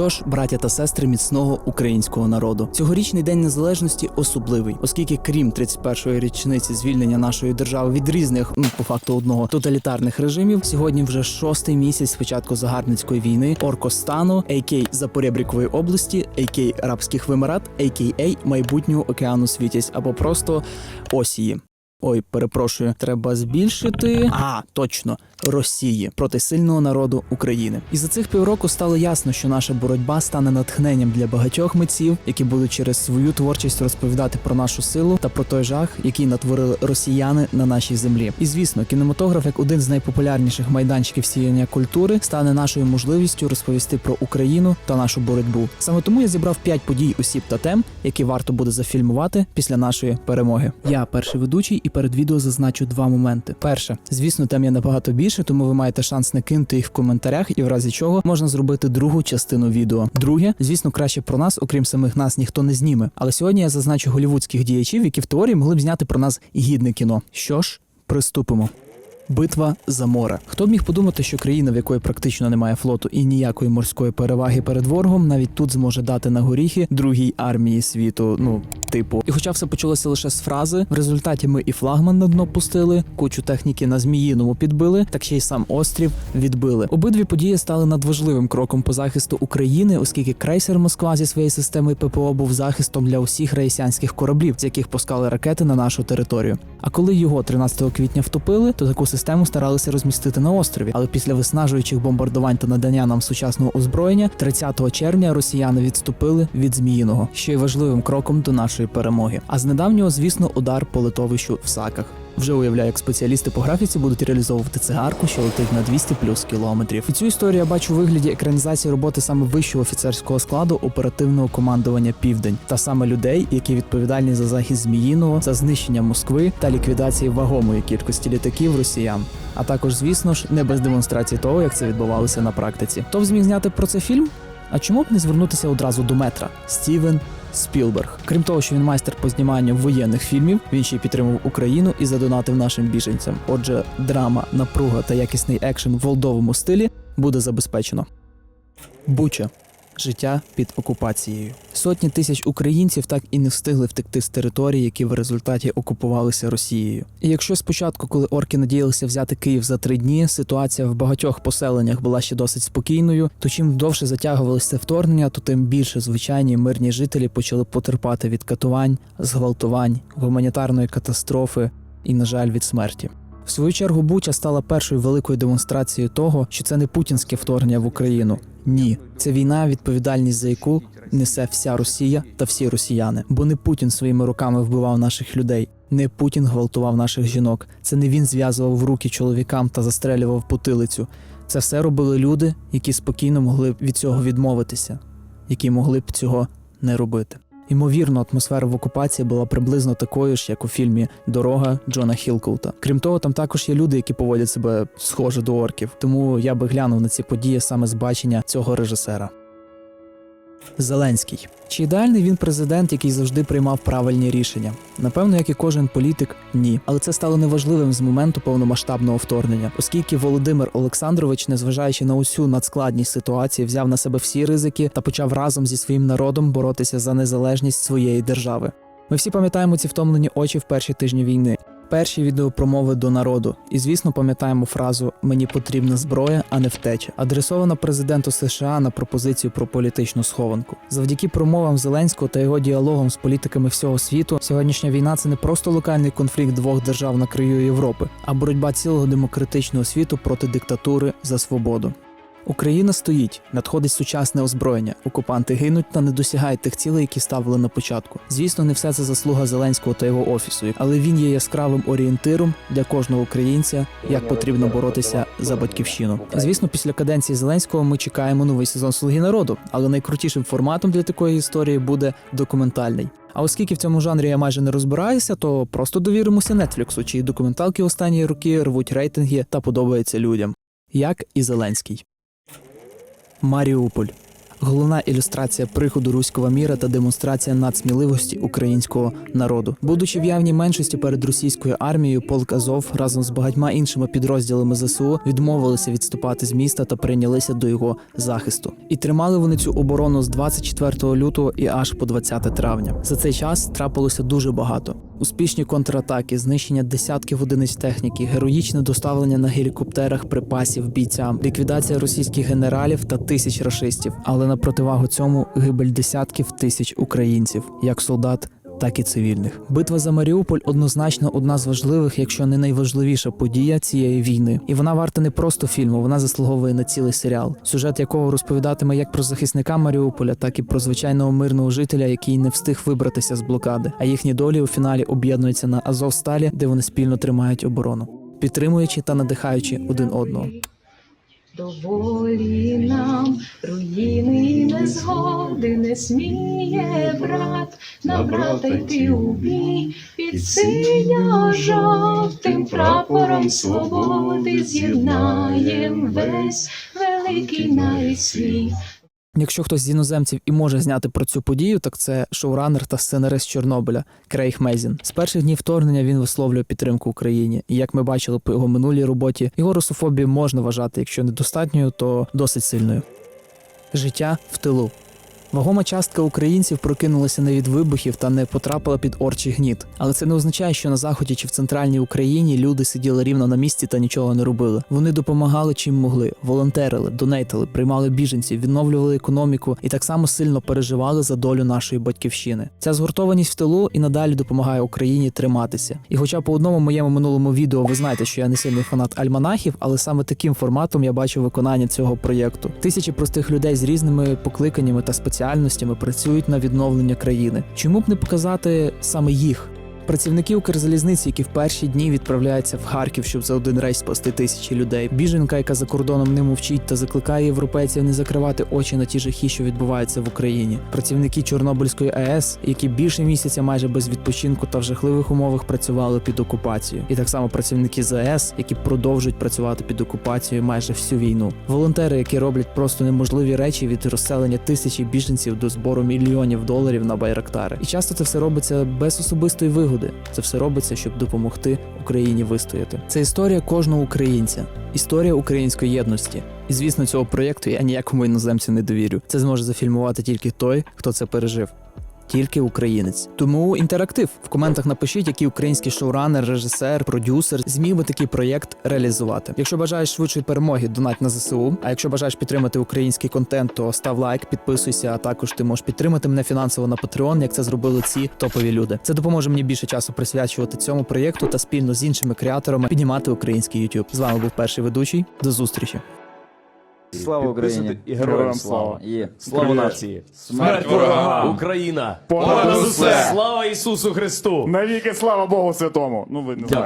що ж, браття та сестри міцного українського народу, цьогорічний день незалежності особливий, оскільки крім 31-ї річниці звільнення нашої держави від різних, ну по факту одного тоталітарних режимів, сьогодні вже шостий місяць спочатку загарбницької війни Оркостану, а.к. Запорєбрікової області, а.к. Арабських Вимарат, а.к. майбутнього океану Світязь або просто Осії. Ой, перепрошую, треба збільшити. А, точно, Росії проти сильного народу України. І за цих півроку стало ясно, що наша боротьба стане натхненням для багатьох митців, які будуть через свою творчість розповідати про нашу силу та про той жах, який натворили росіяни на нашій землі. І звісно, кінематограф, як один з найпопулярніших майданчиків сіяння культури, стане нашою можливістю розповісти про Україну та нашу боротьбу. Саме тому я зібрав п'ять подій, осіб та тем, які варто буде зафільмувати після нашої перемоги. Я перший ведучий, і перед відео зазначу два моменти. Перше, звісно, тем є набагато більше, тому ви маєте шанс не кинути їх в коментарях, і в разі чого можна зробити другу частину відео. Друге, звісно, краще про нас, окрім самих нас, ніхто не зніме. Але сьогодні я зазначу голівудських діячів, які в теорії могли б зняти про нас гідне кіно. Що ж, приступимо. Битва за море. Хто б міг подумати, що країна, в якої практично немає флоту і ніякої морської переваги перед ворогом, навіть тут зможе дати на горіхи другій армії світу. Ну, типу, і хоча все почалося лише з фрази, в результаті ми і флагман на дно пустили, кучу техніки на зміїному підбили, так ще й сам острів відбили. Обидві події стали надважливим кроком по захисту України, оскільки крейсер Москва зі своєю системою ППО був захистом для усіх рейсянських кораблів, з яких пускали ракети на нашу територію. А коли його 13 квітня втопили, то таку систему старалися розмістити на острові. Але після виснажуючих бомбардувань та надання нам сучасного озброєння, 30 червня росіяни відступили від Зміїного, що є важливим кроком до нашої перемоги. А з недавнього, звісно, удар по литовищу в Саках. Вже уявляю, як спеціалісти по графіці будуть реалізовувати цигарку, що летить на 200 плюс кілометрів. І цю історію я бачу у вигляді екранізації роботи саме вищого офіцерського складу оперативного командування Південь та саме людей, які відповідальні за захист Зміїного, за знищення Москви та ліквідації вагомої кількості літаків росіян. А також, звісно ж, не без демонстрації того, як це відбувалося на практиці. Хто б зміг зняти про це фільм? А чому б не звернутися одразу до метра Стівен Спілберг? Крім того, що він майстер по зніманню воєнних фільмів, він ще й підтримував Україну і задонатив нашим біженцям. Отже, драма, напруга та якісний екшен в олдовому стилі буде забезпечено. Буча. Життя під окупацією. Сотні тисяч українців так і не встигли втекти з територій, які в результаті окупувалися Росією. І якщо спочатку, коли орки надіялися взяти Київ за три дні, ситуація в багатьох поселеннях була ще досить спокійною, то чим довше затягувалося вторгнення, то тим більше звичайні мирні жителі почали потерпати від катувань, зґвалтувань, гуманітарної катастрофи і, на жаль, від смерті. В свою чергу Буча стала першою великою демонстрацією того, що це не путінське вторгнення в Україну. Ні, це війна, відповідальність за яку несе вся Росія та всі росіяни. Бо не Путін своїми руками вбивав наших людей, не Путін гвалтував наших жінок. Це не він зв'язував в руки чоловікам та застрелював потилицю. Це все робили люди, які спокійно могли б від цього відмовитися, які могли б цього не робити. Ймовірно, атмосфера в окупації була приблизно такою ж, як у фільмі Дорога Джона Хілкоута. Крім того, там також є люди, які поводять себе схоже до орків. Тому я би глянув на ці події саме з бачення цього режисера. Зеленський чи ідеальний він президент, який завжди приймав правильні рішення? Напевно, як і кожен політик, ні. Але це стало неважливим з моменту повномасштабного вторгнення, оскільки Володимир Олександрович, незважаючи на усю надскладність ситуації, взяв на себе всі ризики та почав разом зі своїм народом боротися за незалежність своєї держави. Ми всі пам'ятаємо ці втомлені очі в перші тижні війни. Перші відеопромови до народу, і звісно, пам'ятаємо фразу Мені потрібна зброя, а не втеча, адресована президенту США на пропозицію про політичну схованку. Завдяки промовам Зеленського та його діалогам з політиками всього світу, сьогоднішня війна це не просто локальний конфлікт двох держав на краю Європи, а боротьба цілого демократичного світу проти диктатури за свободу. Україна стоїть, надходить сучасне озброєння. Окупанти гинуть та не досягають тих цілей, які ставили на початку. Звісно, не все це заслуга Зеленського та його офісу, але він є яскравим орієнтиром для кожного українця, як потрібно боротися за батьківщину. Звісно, після каденції Зеленського ми чекаємо новий сезон Слуги народу, але найкрутішим форматом для такої історії буде документальний. А оскільки в цьому жанрі я майже не розбираюся, то просто довіримося Нетфліксу, чиї документалки останні роки рвуть рейтинги та подобаються людям, як і Зеленський. Маріуполь. Головна ілюстрація приходу руського міра та демонстрація надсміливості українського народу. Будучи в явній меншості перед російською армією, полк Азов разом з багатьма іншими підрозділами ЗСУ відмовилися відступати з міста та прийнялися до його захисту. І тримали вони цю оборону з 24 лютого і аж по 20 травня. За цей час трапилося дуже багато. Успішні контратаки, знищення десятків одиниць техніки, героїчне доставлення на гелікоптерах припасів бійцям, ліквідація російських генералів та тисяч рашистів. Але на противагу цьому гибель десятків тисяч українців, як солдат. Так і цивільних. Битва за Маріуполь однозначно одна з важливих, якщо не найважливіша подія цієї війни. І вона варта не просто фільму, вона заслуговує на цілий серіал, сюжет якого розповідатиме як про захисника Маріуполя, так і про звичайного мирного жителя, який не встиг вибратися з блокади. А їхні долі у фіналі об'єднуються на Азовсталі, де вони спільно тримають оборону, підтримуючи та надихаючи один одного. Доволі нам руїни і незгоди не сміє брат на брата йти у бій. під синьо-жовтим прапором свободи з'єднаєм весь великий навіть світ. Якщо хтось з іноземців і може зняти про цю подію, так це шоуранер та сценарист Чорнобиля Крейг Мезін. З перших днів вторгнення він висловлює підтримку Україні. І як ми бачили по його минулій роботі, його русофобію можна вважати, якщо недостатньою, то досить сильною. Життя в тилу. Вагома частка українців прокинулася не від вибухів та не потрапила під орчий гніт. Але це не означає, що на заході чи в центральній Україні люди сиділи рівно на місці та нічого не робили. Вони допомагали чим могли, волонтерили, донейтили, приймали біженців, відновлювали економіку і так само сильно переживали за долю нашої батьківщини. Ця згуртованість в тилу і надалі допомагає Україні триматися. І, хоча по одному моєму минулому відео ви знаєте, що я не сильний фанат альманахів, але саме таким форматом я бачу виконання цього проєкту. Тисячі простих людей з різними покликаннями та спеціальностями працюють на відновлення країни. Чому б не показати саме їх? Працівники Укрзалізниці, які в перші дні відправляються в Харків, щоб за один рейс спасти тисячі людей. Біженка, яка за кордоном не мовчить та закликає європейців не закривати очі на ті жахи, що відбуваються в Україні. Працівники Чорнобильської АЕС, які більше місяця майже без відпочинку та в жахливих умовах працювали під окупацією. І так само працівники ЗАЕС, які продовжують працювати під окупацією майже всю війну. Волонтери, які роблять просто неможливі речі від розселення тисячі біженців до збору мільйонів доларів на байрактари. І часто це все робиться без особистої вигоди. Це все робиться, щоб допомогти Україні вистояти. Це історія кожного українця, історія української єдності. І звісно, цього проєкту я ніякому іноземцю не довірю. Це зможе зафільмувати тільки той, хто це пережив. Тільки українець. Тому інтерактив в коментах напишіть, який український шоуранер, режисер, продюсер зміг би такий проєкт реалізувати. Якщо бажаєш швидшої перемоги, донать на ЗСУ. А якщо бажаєш підтримати український контент, то став лайк, підписуйся. А також ти можеш підтримати мене фінансово на Patreon, як це зробили ці топові люди. Це допоможе мені більше часу присвячувати цьому проєкту та спільно з іншими креаторами піднімати український YouTube. З вами був перший ведучий. До зустрічі. Слава Україні! І героям слава. Є. Слава нації! Смерть ворогам! Україна! Понад усе! Слава Ісусу Христу! Навіки слава Богу Святому! Ну ви не Дякую.